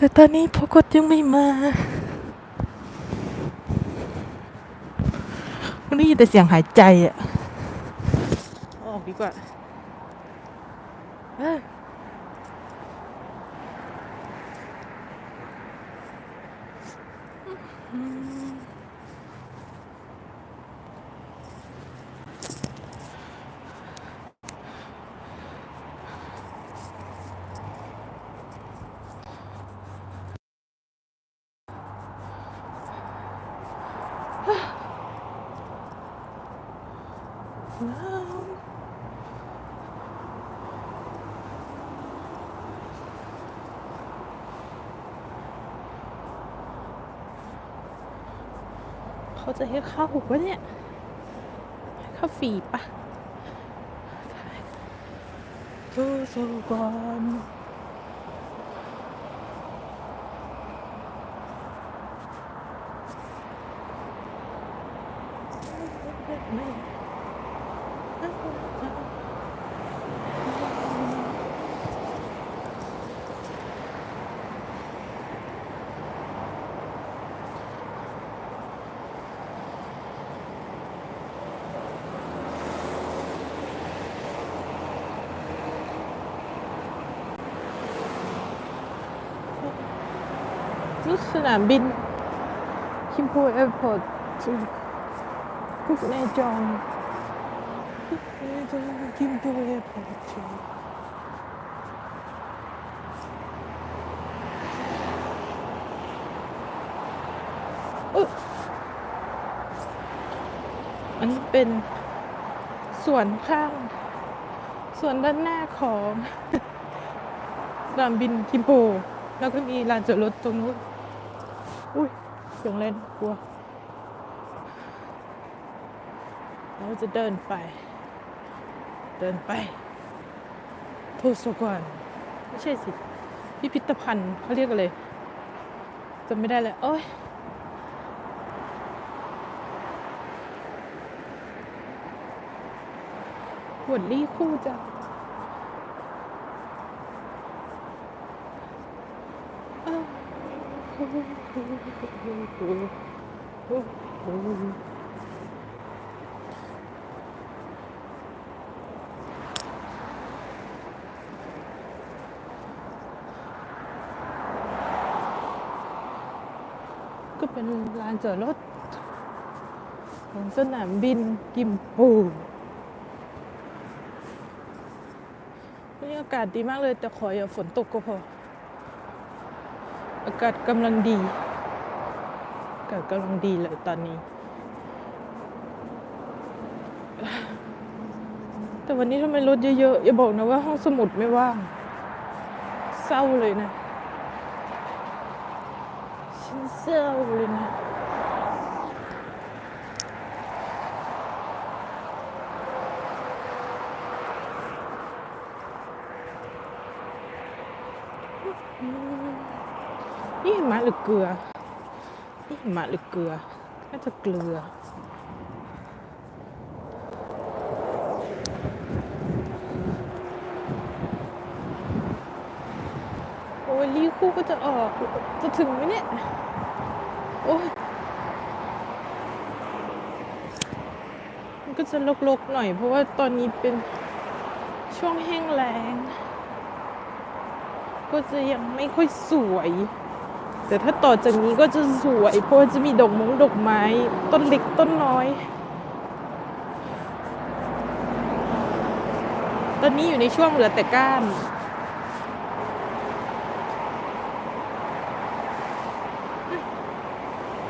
แต่ตอนนี้พกดยังไม่มามันได้ยินแต่เสียงหายใจอะอออกดีกว่า เขาจะให้เข้าปะเนี่ยเข้าฟรีปะทูสุกอน สนามบินคิมพูแอร์พอร์ต ที่พุกแน่จองพุกแน่จองคิมพูแอร์พอร์ตที่อุ๊ยอันนี้เป็นส่วนข้าง ส่วนด้านหน้าของสนามบินคิมโป แล้วก็มีลานจอดรถตรงนู้นอุ้ยเสียงเล่นกลัว เราจะเดินไป เดินไปโทสกอนไม่ใช่สิ พิพิธภัณฑ์เขาเรียกอะไรจำไม่ได้เลยโอ้ยหวดลี่คู่จ้ะก็ เป็นลานจอดรถของสนามบินกิมปูวันนี้อากาศดีมากเลย แต่ขออย่าฝนตกก็พอ อากาศกำลังดี อากาศกำลังดีเลยตอนนี้ แต่วันนี้ทำไมรถเยอะๆ อย่าบอกนะว่าห้องสมุดไม่ว่าง เศร้าเลยนะ ฉันเศร้าเลยนะนี่หิมะหรือเกลือ นี่หิมะหรือเกลือ น่าจะเกลือ โอ้ยลี คู่ก็จะออก จะถึงไหมเนี่ย โอ้ยมันก็จะลกๆหน่อย เพราะว่าตอนนี้เป็นช่วงแห้งแล้ง ก็จะยังไม่ค่อยสวย แต่ถ้าต่อจากนี้ก็จะสวย เพราะจะมีดอกมงดอกไม้ ต้นเล็กต้นน้อย ตอนนี้อยู่ในช่วงเหลือแต่ก้าน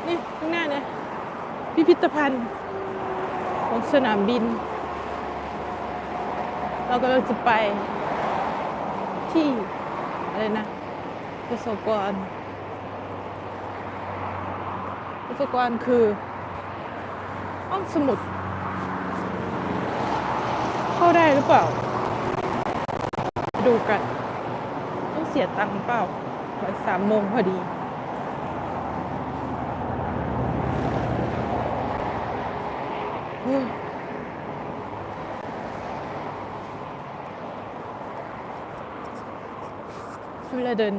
นี่ข้างหน้าเนี่ยพิพิธภัณฑ์ ของสนามบิน เรากำลังจะไปที่ อะไรนะประสบกรณ์ประสบกรณ์คือห้องสมุด เข้าได้หรือเปล่า ดูกัน ต้องเสียตังค์เปล่าบ่ายสามโมงพอดี เวลาเดิน